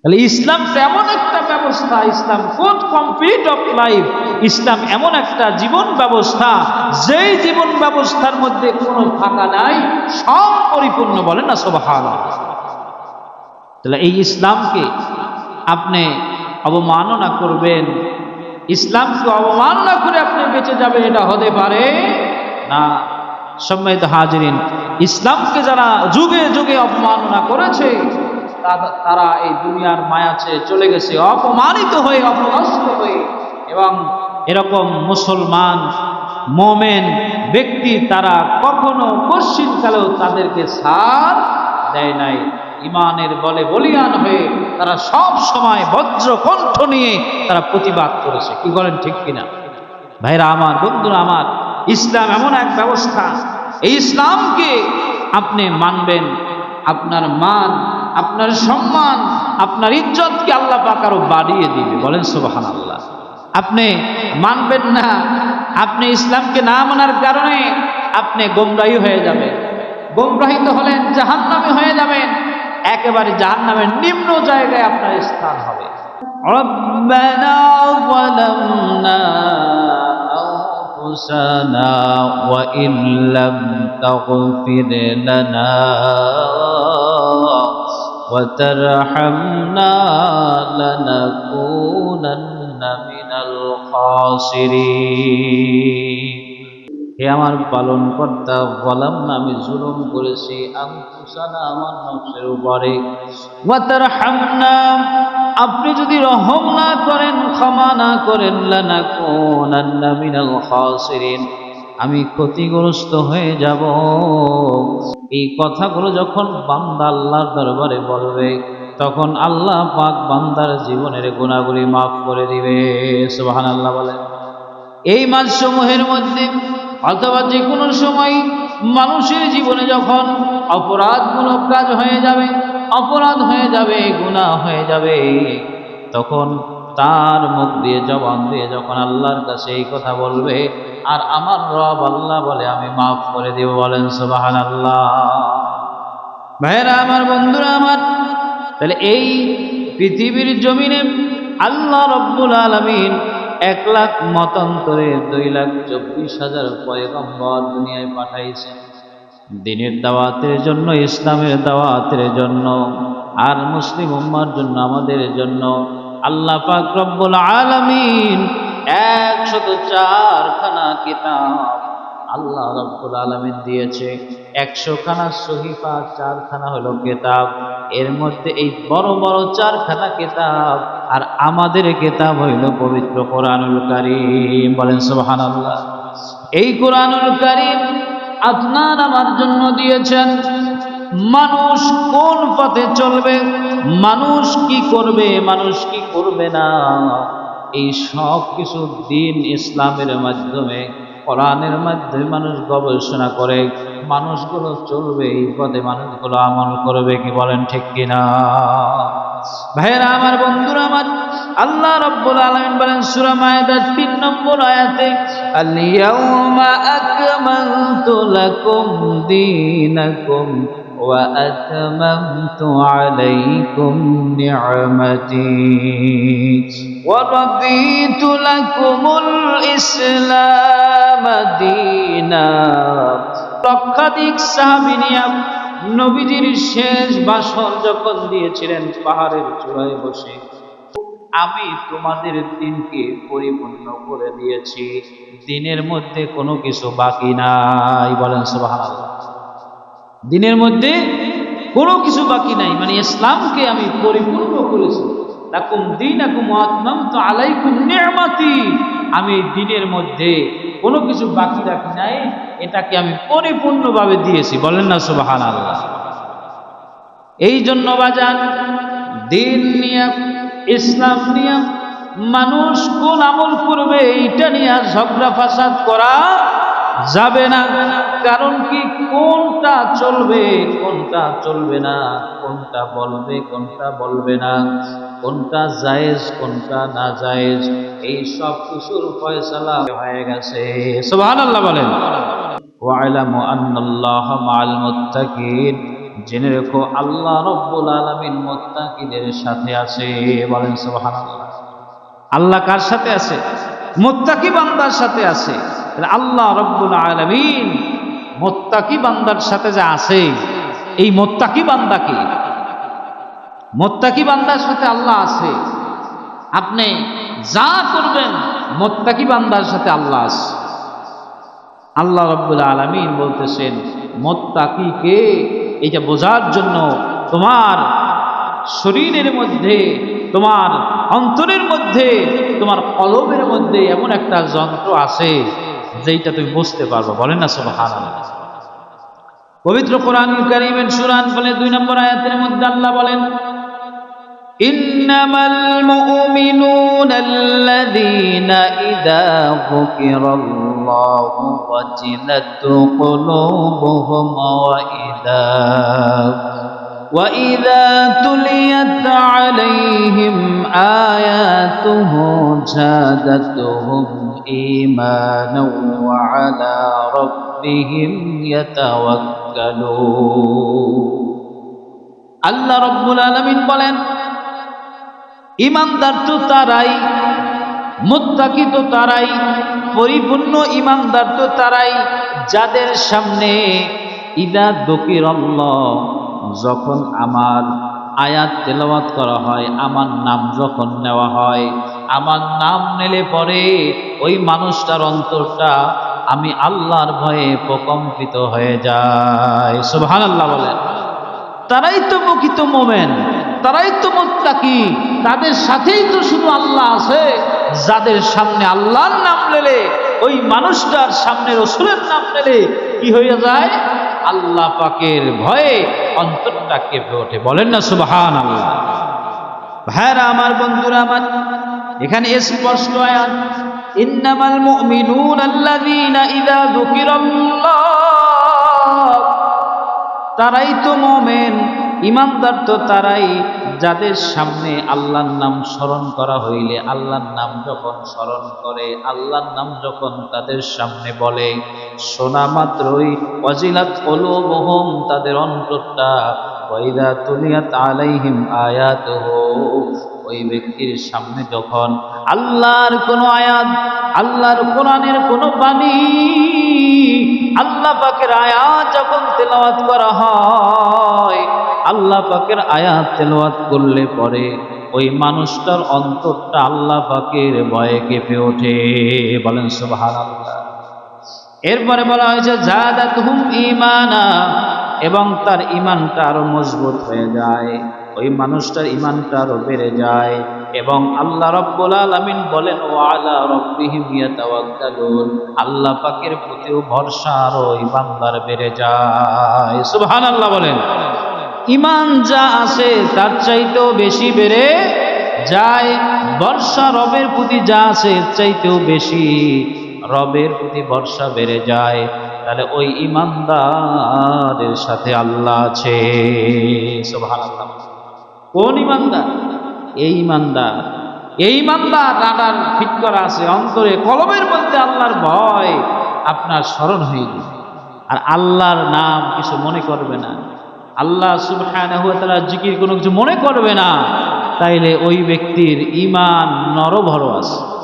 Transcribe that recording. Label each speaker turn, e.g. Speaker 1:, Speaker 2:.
Speaker 1: তাহলে ইসলাম এমন একটা ব্যবস্থা, ইসলাম কোড কমপ্লিট অফ লাইফ ইসলাম এমন একটা জীবন ব্যবস্থা, যেই জীবন ব্যবস্থার মধ্যে কোনো ফাঁকা নাই, সব পরিপূর্ণ বলেন না সব তাহলে এই ইসলামকে আপনি অবমাননা করবেন, ইসলামকে অবমাননা করে আপনি বেঁচে যাবেন, এটা হতে পারে না। সম্মানিত হাজরিন, ইসলামকে যারা যুগে যুগে অপমাননা করেছে তারা এই দুনিয়ার মায়া ছেড়ে চলে গেছে, অপমানিত হয়ে, অপদস্থ হয়ে। এবং এরকম মুসলমান, মোমেন ব্যক্তি তারা কখনো কশ্চিনকালেও তাদেরকে সার দেয় নাই। ইমানের বলে বলিয়ান হয়ে তারা সব সময় বজ্র কণ্ঠ নিয়ে তারা প্রতিবাদ করেছে। কি বলেন ঠিক কিনা? ভাইরা আমার, বন্ধুরা আমার, ইসলাম এমন এক ব্যবস্থা। এই ইসলামকে আপনি মানবেন, আপনার মান আপনার সম্মান আপনার ইজ্জতকে আল্লাহ পাক আরো বাড়িয়ে দিবে বলেন সুবাহান আল্লাহ আপনি মানবেন না আপনি ইসলামকে না মানার কারণে আপনি গোমরাহি হয়ে যাবেন গোমরাহিত হলেন জাহান্নামে হয়ে যাবেন একেবারে জাহান্নামের নিম্ন জায়গায় আপনার স্থান হবে ربنا ظلمنا أنفسنا وإن لم تغفر لنا وترحمنا لنكونن من الخاسرين হে আমার পালন কর্তা বলাম না আমি জুলুম করেছি আংকুসানা আমার নফসের উপরে ওয়াতার হামনা আপনি যদি রহম না করেন ক্ষমা না করেন লানাকুনান্না মিনাল খাসিরিন আমি ক্ষতিগ্রস্ত হয়ে যাব এই কথাগুলো যখন বান্দা আল্লাহর দরবারে বলবে, তখন আল্লাহ পাক বান্দার জীবনের গুণাগুলি মাফ করে দিবে। সুবহানাল্লাহ বলেন। এই মাসসমূহের মধ্যে অথবা যে কোনো সময় মানুষের জীবনে যখন অপরাধমূলক কাজ হয়ে যাবে, অপরাধ হয়ে যাবে গুণা হয়ে যাবে, তখন তার মুখ দিয়ে, জবান দিয়ে যখন আল্লাহর কাছে এই কথা বলবে, আর আমার রব আল্লাহ বলে, আমি মাফ করে দিব, বলেন সুবাহান আল্লাহ ভাইরা আমার বন্ধুরা, আমার, তাহলে এই পৃথিবীর জমিনে আল্লাহ রব্বুল আলমিন এক লাখ মতান্তরে দুই লাখ চব্বিশ হাজার পয়গম্বর দুনিয়ায় পাঠাইছে দিনের দাওয়াতের জন্য, ইসলামের দাওয়াতের জন্য, আর মুসলিম উম্মার জন্য, আমাদের জন্য। আল্লাহ পাক রব্বুল আলামিন একশত চারখানা কিতাব আল্লাহ রব্বুল আলমিন দিয়েছে। একশো খানা সহিফা চারখানা হলো কেতাব। এর মধ্যে এই বড় বড় চারখানা কেতাব আর আমাদের কেতাব হইল পবিত্র কোরআনুল কারিম। বলেন সুবহান আল্লাহ এই কোরআনুল কারিম আপনার আমার জন্য দিয়েছেন। মানুষ কোন পথে চলবে? মানুষ কি করবে? মানুষ কি করবে না? এই সব কিছু দিন ইসলামের মাধ্যমে, কোরআনের মাধ্যমে মানুষ গবেষণা করে। মানুষগুলো চলবে এই পথে, মানুষগুলো আমল করবে কি বলেন ঠিক কিনা? ভাইয়েরা, আমার বন্ধুরা, আমার আল্লাহ রব্বুল আলামিন বলেন সূরা মায়েদার 3 নম্বর আয়াতে, আল-ইয়াউমা আকমালতু লাকুম দীনাকুম আলাইকুম নি'মাতি ওয়া রাদিতু লাকুমুল ইসলাম দীনা লক্ষাধিক সাহাবিনিয়া নবীজির শেষ ভাষণ যখন দিয়েছিলেন পাহাড়ের চূড়ায় বসে, আমি তোমাদের দিনকে পরিপূর্ণ করে দিয়েছি। দিনের মধ্যে কোনো কিছু বাকি নাই, বলেন সুবহানাল্লাহ। দিনের মধ্যে কোনো কিছু বাকি নাই। মানে ইসলামকে আমি পরিপূর্ণ করেছি। লাকুম দীনাকুম আতমামতু আলাইকুম নি'মাতি আমি দিনের মধ্যে কোনো কিছু বাকি রাখি নাই, এটাকে আমি পরিপূর্ণভাবে দিয়েছি। বলেন না সুবহানাল্লাহ। এই জন্য বাজান, দিন নিয়ে, ইসলাম নিয়ে মানুষ কোন আমল করবে এইটা নিয়ে ঝগড়া ফাসাদ করা যাবে না। কারণ কি, কোনটা চলবে কোনটা চলবে না, কোনটা বলবে কোনটা বলবে না, কোনটা জায়েজ, কোনটা না জায়েজ, এই সব কিছুর ফয়সালা হয়ে গেছে। সুবহানাল্লাহ বলেন। আন্নাল্লাহ মুত্তাকিন। জেনে রেখো, আল্লাহ রব্বুল আলমিন মোত্তাকিদের সাথে আছে। বলেন সুবহানাল্লাহ। আল্লাহ কার সাথে আছে? মোত্তাকি বান্দার সাথে আছে। আল্লাহ রব্বুল আলমিন মোত্তাকি বান্দার সাথে যে আছে, এই মোত্তাকি বান্দাকে মোত্তাকি বান্দার সাথে আল্লাহ আছে। আপনি যা করবেন, মোত্তাকি বান্দার সাথে আল্লাহ আছে। আল্লাহ রব্বুল আলমিন বলতেছেন মোত্তাকিকে এইটা বোঝার জন্য তোমার শরীরের মধ্যে, তোমার অন্তরের মধ্যে, তোমার কলবের মধ্যে এমন একটা যন্ত্র আছে যেইটা তুমি বুঝতে পারবো বলেন না সুবহান পবিত্র কোরআন কারিমের সুরান বলে দুই নম্বর আয়াতের মধ্যে আল্লাহ বলেন إنما المؤمنون الذين إذا ذكر الله وجلت قلوبهم وإذا وإذا تليت عليهم آياته زادتهم إيمانا وعلى ربهم يتوكلون আল্লাহ রব্বুল আলমিন বলেন ইমানদার তো তারাই মুত্তাকি তো তারাই পরিপূর্ণ ইমানদার তো তারাই যাদের সামনে ইদা দকির যখন আমার আয়াত তেলাওয়াত করা হয়, আমার নাম যখন নেওয়া হয়, আমার নাম নিলে পরে ওই মানুষটার অন্তরটা আমি আল্লাহর ভয়ে প্রকম্পিত হয়ে যায় সুবহান আল্লাহ বলেন। তারাই তো প্রকৃত মোমেন, তারাই তো মোত্তাকি, তাদের সাথেই তো শুধু আল্লাহ আছে, যাদের সামনে আল্লাহর নাম নিলে, ওই মানুষটার সামনে রসুলের নাম নিলে কি হয়ে যায়? আল্লাহ পাকের ভয়ে অন্তরটা কেঁপে ওঠে। বলেন না সুবহান আল্লাহ ভাইরা, আমার বন্ধুরা, আমার এখানে স্পষ্ট আয়াত, ইন্নামাল মুমিনুন আল্লাযীনা ইযা যুকিরাল্লাহ তারাই তো মোমেন। ইমানদার তো তারাই যাদের সামনে আল্লাহর নাম স্মরণ করা হইলে, আল্লাহর নাম যখন স্মরণ করে, আল্লাহর নাম যখন তাদের সামনে বলে, শোনা মাত্রই অজিলাত কলুবহুম, তাদের অন্তরটা ওয়াইদা তুলিয়াত আলাইহিম আয়াতুহু ওই ব্যক্তির সামনে যখন আল্লাহর কোনো আয়াত, আল্লাহর কোরআনের কোনো বাণী, আল্লাহ পাকের আয়াত যখন তেলাওয়াত করা হয় আল্লাহ পাকের আয়াত তেলাওয়াত করলে পরে ওই মানুষটার অন্তরটা আল্লাহ পাকের ভয়ে কেঁপে ওঠে। বলেন সুবহানাল্লাহ। এরপরে বলা হয়েছে জাদাত হুম ইমানা এবং তার ইমানটা আরও মজবুত হয়ে যায়। ওই মানুষটার ইমানটা আরও বেড়ে যায় এবং আল্লাহ রব্বুল আলামিন বলেন ও আলা রব্বিহিম ইয়াতাওয়াক্কালুন আল্লাহ পাকের প্রতিও ভরসা আরও ইমানদার বেড়ে যায়। সুবহানাল্লাহ বলেন। ইমান যা আছে তার চাইতেও বেশি বেড়ে যায়। বর্ষা রবের প্রতি যা আছে চাইতেও বেশি রবের প্রতি বর্ষা বেড়ে যায়। তাহলে ওই ইমানদারের সাথে আল্লাহ আছে। কোন ইমানদার? এই ইমানদার। এই ইমানদার দাদার ফিট করা আছে, অন্তরে কলমের মধ্যে আল্লাহর ভয় আপনার স্মরণ হয়ে যাবে আর আল্লাহর নাম কিছু মনে করবে না। আল্লাহ সুবহানাহু ওয়া তাআলা জিকির কোনো কিছু মনে করবে না। তাইলে ওই ব্যক্তির ইমান নরভর আছে